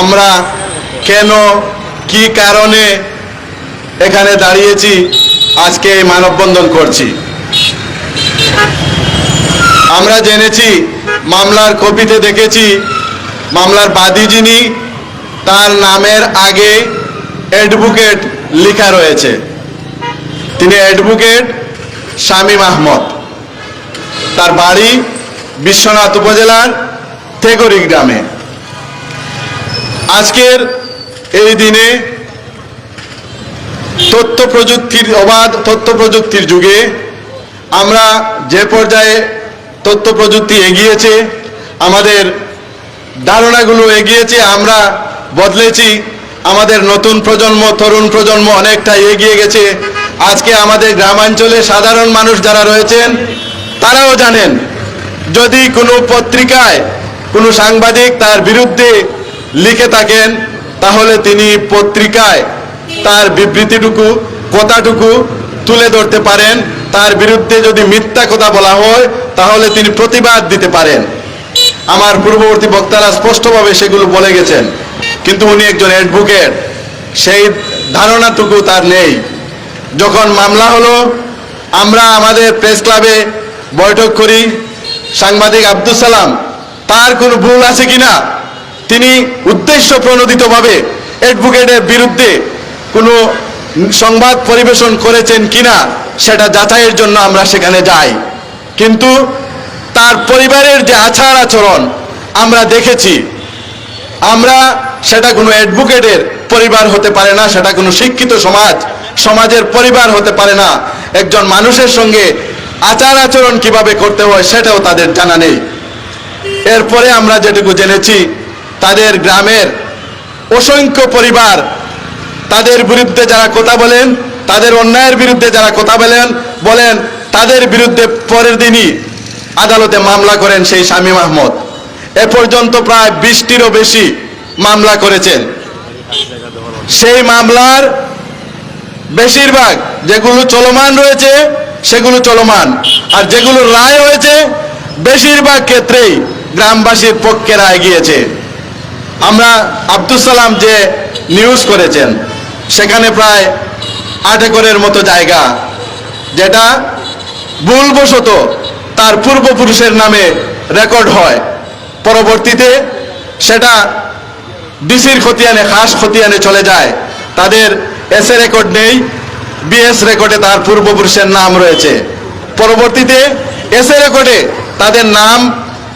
আমরা কেন, কি কারণে এখানে দাঁড়িয়েছি, আজকে এই মানববন্ধন করছি। আমরা জেনেছি, মামলার কপিতে দেখেছি, মামলার বাদী যিনি, তার নামের আগে অ্যাডভোকেট লেখা রয়েছে। তিনি অ্যাডভোকেট শামীম আহমদ। তার বাড়ি বিশ্বনাথ উপজেলার থেগরি গ্রামে। আজকের এই দিনে তথ্য প্রযুক্তির অবাধ তথ্য প্রযুক্তির যুগে আমরা যে পর্যায়ে তথ্য প্রযুক্তি এগিয়েছে, আমাদের ধারণাগুলো এগিয়েছে, আমরা বদলেছি, আমাদের নতুন প্রজন্ম, তরুণ প্রজন্ম অনেকটা এগিয়ে গেছে। আজকে আমাদের গ্রামাঞ্চলে সাধারণ মানুষ যারা রয়েছেন, তারাও জানেন, যদি কোনো পত্রিকায় কোনো সাংবাদিক তার বিরুদ্ধে লিখে থাকেন, তাহলে তিনি পত্রিকায় তার বিবৃতিটুকু, কথাটুকু তুলে ধরতে পারেন। তার বিরুদ্ধে যদি মিথ্যা কথা বলা হয়, তাহলে তিনি প্রতিবাদ দিতে পারেন। আমার পূর্ববর্তী বক্তারা স্পষ্টভাবে সেগুলো বলে গেছেন। কিন্তু উনি একজন অ্যাডভোকেট, সেই ধারণাটুকু তার নেই। যখন মামলা হলো, আমরা আমাদের প্রেস ক্লাবে বৈঠক করি। সাংবাদিক আব্দুল সালাম, তার কোনো ভুল আছে কিনা? তিনি উদ্দেশ্য প্রণোদিতভাবে অ্যাডভোকেটের বিরুদ্ধে কোনো সংবাদ পরিবেশন করেছেন কিনা সেটা যাচাইয়ের জন্য আমরা সেখানে যাই। কিন্তু তার পরিবারের যে আচার আচরণ আমরা দেখেছি, আমরা সেটা কোনো অ্যাডভোকেটের পরিবার হতে পারে না, সেটা কোনো শিক্ষিত সমাজ, সমাজের পরিবার হতে পারে না। একজন মানুষের সঙ্গে আচার আচরণ কীভাবে করতে হয় সেটাও তাদের জানা নেই। এরপরে আমরা যেটুকু জেনেছি তাদের গ্রামের অসংখ্য পরিবার তাদের বিরুদ্ধে যারা কথা বলেন, তাদের অন্যায়ের বিরুদ্ধে যারা কথা বলেন বলেন, তাদের বিরুদ্ধে পরের দিনই আদালতে মামলা করেন সেই শামীম আহমদ। এ পর্যন্ত প্রায় বিশটিরও বেশি মামলা করেছেন। সেই মামলার বেশিরভাগ যেগুলো চলমান রয়েছে, সেগুলো চলমান। আর যেগুলো রায় হয়েছে বেশিরভাগ ক্ষেত্রেই গ্রামবাসীর পক্ষে রায় গিয়েছে। আমরা আব্দুল সালাম যে নিউজ করেছেন, সেখানে প্রায় আট একরের মতো জায়গা, যেটা ভুলবশত তার পূর্বপুরুষের নামে রেকর্ড হয়। পরবর্তীতে সেটা ডিসির খতিয়ানে, খাস খতিয়ানে চলে যায়। তাদের এস এ রেকর্ড নেই বিএস রেকর্ডে তার পূর্বপুরুষের নাম রয়েছে। পরবর্তীতে এস এ রেকর্ডে তাদের নাম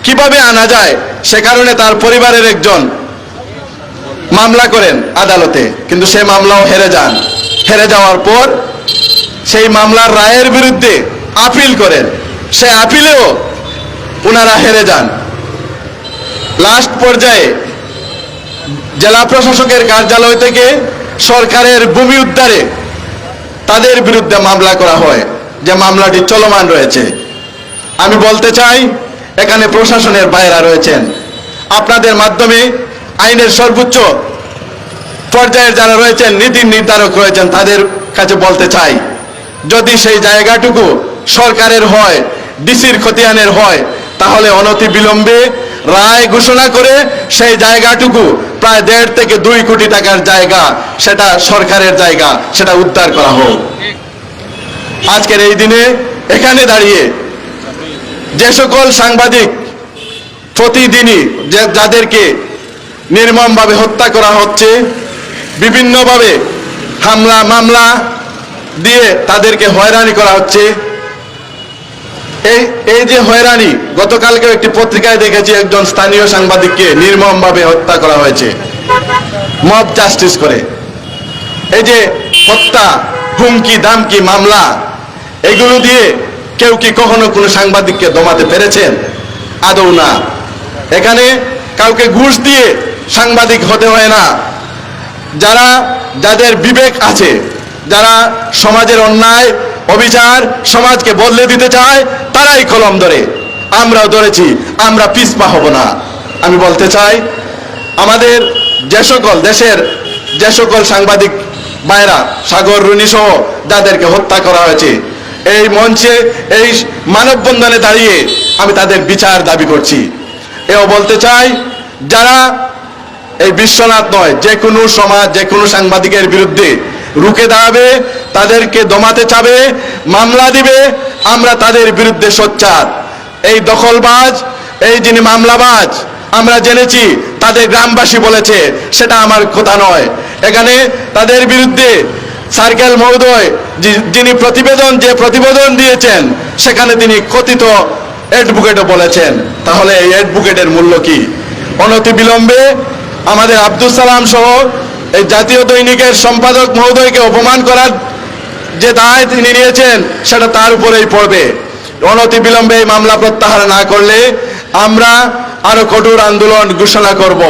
কীভাবে আনা যায়, সে কারণে তার পরিবারের একজন মামলা করেন আদালতে, কিন্তু সেই মামলাও হেরে যান। হেরে যাওয়ার পর সেই মামলার রায়ের বিরুদ্ধে আপিল করেন। সে আপিলেও ওনারা হেরে যান। লাস্ট পর্যায়ে জেলা প্রশাসকের কার্যালয় থেকে সরকারের ভূমি উদ্ধারে তাদের বিরুদ্ধে মামলা করা হয়, যে মামলাটি চলমান রয়েছে। আমি বলতে চাই, এখানে প্রশাসনের বাইরা রয়েছেন। আপনাদের মাধ্যমে আইনের সর্বোচ্চ পর্যায়ের যারা রয়েছেন, নীতি নির্ধারক রয়েছেন, তাদের কাছে বলতে চাই, যদি সেই জায়গাটুকু সরকারের হয়, ডিসির খতিয়ানের হয়, তাহলে অনতি বিলম্বে রায় ঘোষণা করে সেই জায়গাটুকু প্রায় দেড় থেকে দুই কোটি টাকার জায়গা সেটা সরকারের জায়গা সেটা উদ্ধার করা হোক। আজকের এই দিনে এখানে দাঁড়িয়ে যে সকল সাংবাদিক প্রতিদিনই যাদেরকে নির্মমভাবে হত্যা করা হচ্ছে। বিভিন্নভাবে হামলা, মামলা দিয়ে তাদেরকে হয়রানি করা হচ্ছে। এই এই যে হয়রানি গতকালকে একটি পত্রিকায় দেখেছি, একজন স্থানীয় সাংবাদিককে নির্মমভাবে হত্যা করা হয়েছে। মব জাস্টিস করে। এই যে হত্যা, হুমকি, দামকি, মামলা, এগুলো দিয়ে কেউ কি কখনো কোনো সাংবাদিককে দমাতে পেরেছেন? আদৌ না। এখানে কাউকে ঘুষ দিয়ে সাংবাদিক হতে হয় না। যারা, যাদের বিবেক আছে, যারা সমাজের অন্যায়, অবিচার সমাজকে বদলে দিতে চায়, তারাই কলম ধরে। আমরাও ধরেছি, আমরা পিছপা হব না। আমি বলতে চাই, আমাদের যে সকল দেশের যে সকল সাংবাদিক ভাইরা সাগর রুনি সহ যাদেরকে হত্যা করা হয়েছে, এই মঞ্চে, এই মানববন্ধনে দাঁড়িয়ে আমি তাদের বিচার দাবি করছি। এও বলতে চাই, যারা এই বিশ্বনাথ নয়, যে কোনো সমাজ, যে কোনো সাংবাদিকের বিরুদ্ধে রুখে দাঁড়াবে, তাদেরকে দমাতে চাবে, মামলা দিবে, আমরা তাদের বিরুদ্ধে সোচ্চার। এই দখলবাজ, এই যিনি মামলাবাজ, আমরা জেনেছি, তাদের গ্রামবাসী বলেছে, সেটা আমার কথা নয়। এখানে তাদের বিরুদ্ধে সার্কেল মহোদয় যিনি প্রতিবেদন, যে প্রতিবেদন দিয়েছেন, সেখানে তিনি কথিত অ্যাডভোকেটও বলেছেন। তাহলে এই অ্যাডভোকেটের মূল্য কি? অনতি বিলম্বে আমাদের আব্দুল সালাম সহ এই জাতীয় দৈনিকের সম্পাদক মহোদয়কে অপমান করার যে দায় তিনি নিয়েছেন, সেটা তার উপরেই পড়বে। অনতি বিলম্বে এই মামলা প্রত্যাহার না করলে আমরা আরও কঠোর আন্দোলন ঘোষণা করব।